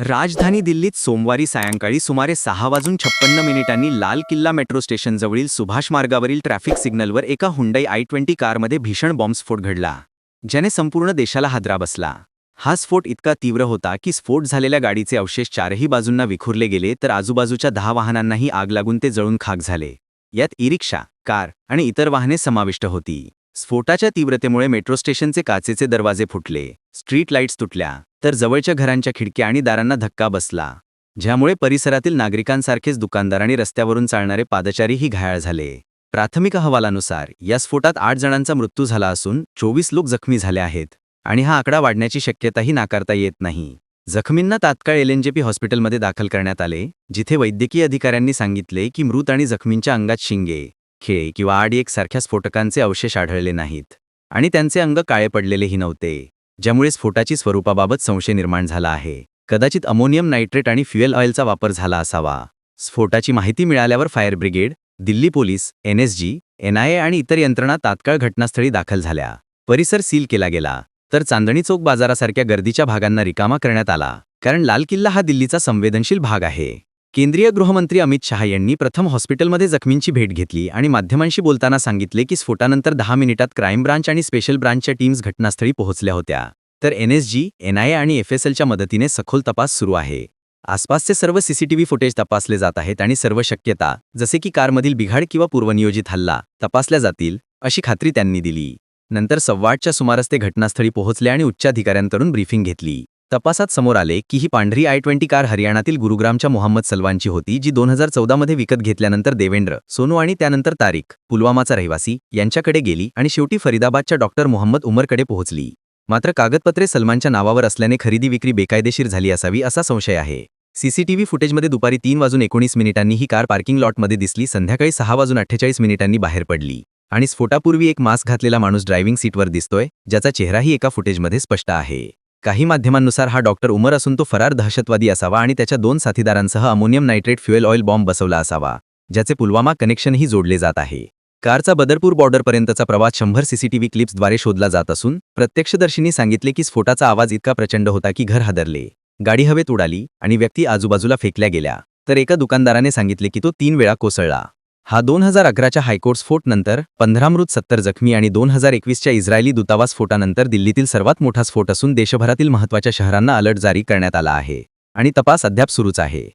राजधानी दिल्लीत सोमवारी सायंकाळी सुमारे सहा वाजून छप्पन्न मिनिटांनी लाल किल्ला मेट्रो स्टेशनजवळील सुभाष मार्गावरील ट्रॅफिक सिग्नलवर एका हुंडाई आय ट्वेंटी कारमध्ये भीषण बॉम्बस्फोट घडला ज्याने संपूर्ण देशाला हादरा बसला. हा स्फोट इतका तीव्र होता की स्फोट झालेल्या गाडीचे अवशेष चारही बाजूंना विखुरले गेले तर आजूबाजूच्या दहा वाहनांनाही आग लागून ते जळून खाक झाले. यात ई रिक्षा कार आणि इतर वाहने समाविष्ट होती. स्फोटाच्या तीव्रतेमुळे मेट्रो स्टेशनचे काचेचे दरवाजे फुटले स्ट्रीट लाईट्स तुटल्या. तर जवळच्या घरांच्या खिडक्या आणि दारांना धक्का बसला. ज्यामुळे परिसरातील नागरिकांसारखेच दुकानदार आणि रस्त्यावरून चालणारे पादचारीही घायाळ झाले. प्राथमिक अहवालानुसार या स्फोटात आठ जणांचा मृत्यू झाला असून चोवीस लोक जखमी झाले आहेत आणि हा आकडा वाढण्याची शक्यताही नाकारता येत नाही. जखमींना तात्काळ एलएनजेपी हॉस्पिटलमध्ये दाखल करण्यात आले जिथे वैद्यकीय अधिकाऱ्यांनी सांगितले की मृत आणि जखमींच्या अंगात शिंगे खेळ किंवा आडी एक सारख्या स्फोटकांचे अवशेष आढळले नाहीत आणि त्यांचे अंग काळे पडलेलेही नव्हते. ज्यामुळे स्फोटाची स्वरूपाबाबत संशय निर्माण झाला आहे. कदाचित अमोनियम नायट्रेट आणि फ्युएल ऑइलचा वापर झाला असावा. स्फोटाची माहिती मिळाल्यावर fire brigade Delhi police NSG NIA आणि इतर यंत्रणा तात्काळ घटनास्थळी दाखल झाल्या. परिसर सील केला गेला. तर चांदणी चौक बाजारासारख्या गर्दीच्या भागांना रिकामा करण्यात आला. कारण लाल किल्ला हा दिल्लीचा संवेदनशील भाग आहे. केंद्रीय गृहमंत्री अमित शहा यांनी प्रथम हॉस्पिटलमध्ये जखमींची भेट घेतली आणि माध्यमांशी बोलताना सांगितले की स्फोटानंतर दहा मिनिटात क्राईम ब्रांच आणि स्पेशल ब्रांचच्या टीम्स घटनास्थळी पोहोचल्या होत्या. तर एनएसजी एनआयए आणि एफएसएलच्या मदतीने सखोल तपास सुरू आहे. आसपासचे सर्व सीसीटीव्ही फुटेज तपासले जात आहेत आणि सर्व शक्यता जसे की कारमधील बिघाड किंवा पूर्वनियोजित हल्ला तपासल्या जातील अशी खात्री त्यांनी दिली. नंतर सव्वाटच्या सुमारास ते घटनास्थळी पोहोचले आणि उच्चाधिकाऱ्यांकडून ब्रीफिंग घेतली. तपासात समोर आले की ही पांढरी आय ट्वेंटी कार हरियाणातील गुरुग्रामच्या मोहम्मद सलवानची होती जी दोन हजार चौदामध्ये विकत घेतल्यानंतर देवेंद्र सोनू आणि त्यानंतर तारिक पुलवामाचा रहिवासी यांच्याकडे गेली आणि शेवटी फरीदाबादच्या डॉक्टर मोहम्मद उमरकडे पोहोचली. मात्र कागदपत्रे सलमानच्या नावावर असल्याने खरेदी विक्री बेकायदेशीर झाली असावी असा संशय आहे. सीसीटीव्ही फुटेजमध्ये दुपारी तीन वाजून एकोणीस मिनिटांनी ही कार पार्किंग लॉटमध्ये दिसली संध्याकाळी सहा वाजून अठ्ठेचाळीस मिनिटांनी बाहेर पडली. आणि स्फोटापूर्वी एक मास्क घातलेला माणूस ड्रायव्हिंग सीटवर दिसतोय ज्याचा चेहराही एका फुटेजमध्ये स्पष्ट आहे. काही माध्यमांनुसार हा डॉक्टर उमर असून तो फरार दहशतवादी असावा आणि त्याच्या दोन साथीदारांसह ammonium nitrate fuel oil bomb बसवला असावा ज्याचे पुलवामा कनेक्शनही जोडले जात आहे. कारचा बदरपूर बॉर्डरपर्यंतचा प्रवास शंभर सीसीटीव्ही क्लिप्सद्वारे शोधला जात असून प्रत्यक्षदर्शींनी सांगितले की स्फोटाचा आवाज इतका प्रचंड होता की घर हादरले. गाडी हवेत उडाली आणि व्यक्ती आजूबाजूला फेकल्या गेल्या तर एका दुकानदाराने सांगितले की तो तीन वेळा कोसळला. हा दोन हजार अकराच्या हायकोर्ट स्फोटनंतर पंधरा मृत सत्तर जखमी आणि दोन हजार एकवीसच्या इस्रायली दूतावास स्फोटानंतर दिल्लीतील सर्वात मोठा स्फोट असून देशभरातील महत्त्वाच्या शहरांना अलर्ट जारी करण्यात आला आहे. आणि तपास अद्याप सुरूच आहे.